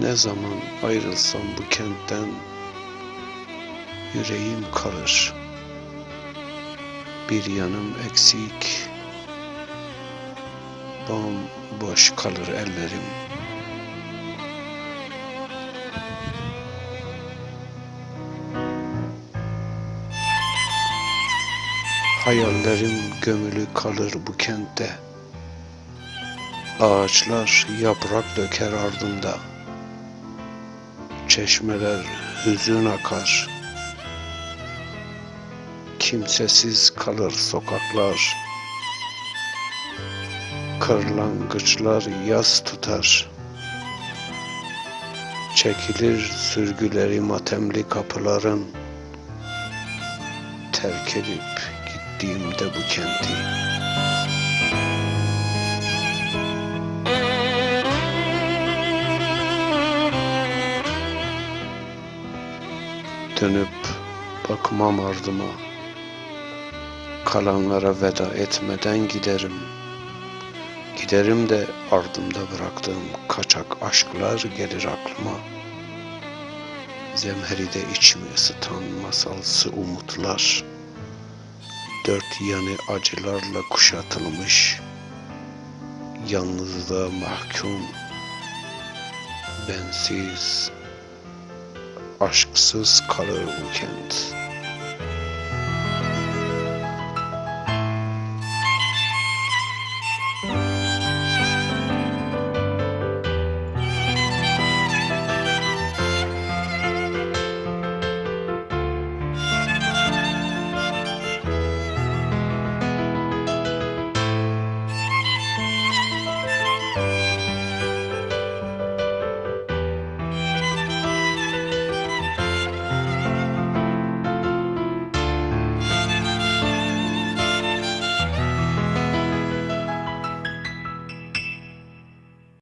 Ne zaman ayrılsam bu kentten yüreğim kalır. Bir yanım eksik, bomboş kalır ellerim. Hayallerim gömülü kalır bu kentte. Ağaçlar yaprak döker ardında. Çeşmeler hüzün akar. Kimsesiz kalır sokaklar. Kırlangıçlar yas tutar. Çekilir sürgüleri matemli kapıların. Terk edip gittiğimde bu kenti. Dönüp bakmam ardıma. Kalanlara veda etmeden giderim. Giderim de ardımda bıraktığım kaçak aşklar gelir aklıma. Zemheride içimi ısıtan masalsı umutlar. Dört yanı acılarla kuşatılmış. Yalnızlığa mahkum. Bensiz, aşksız kalır bu kent.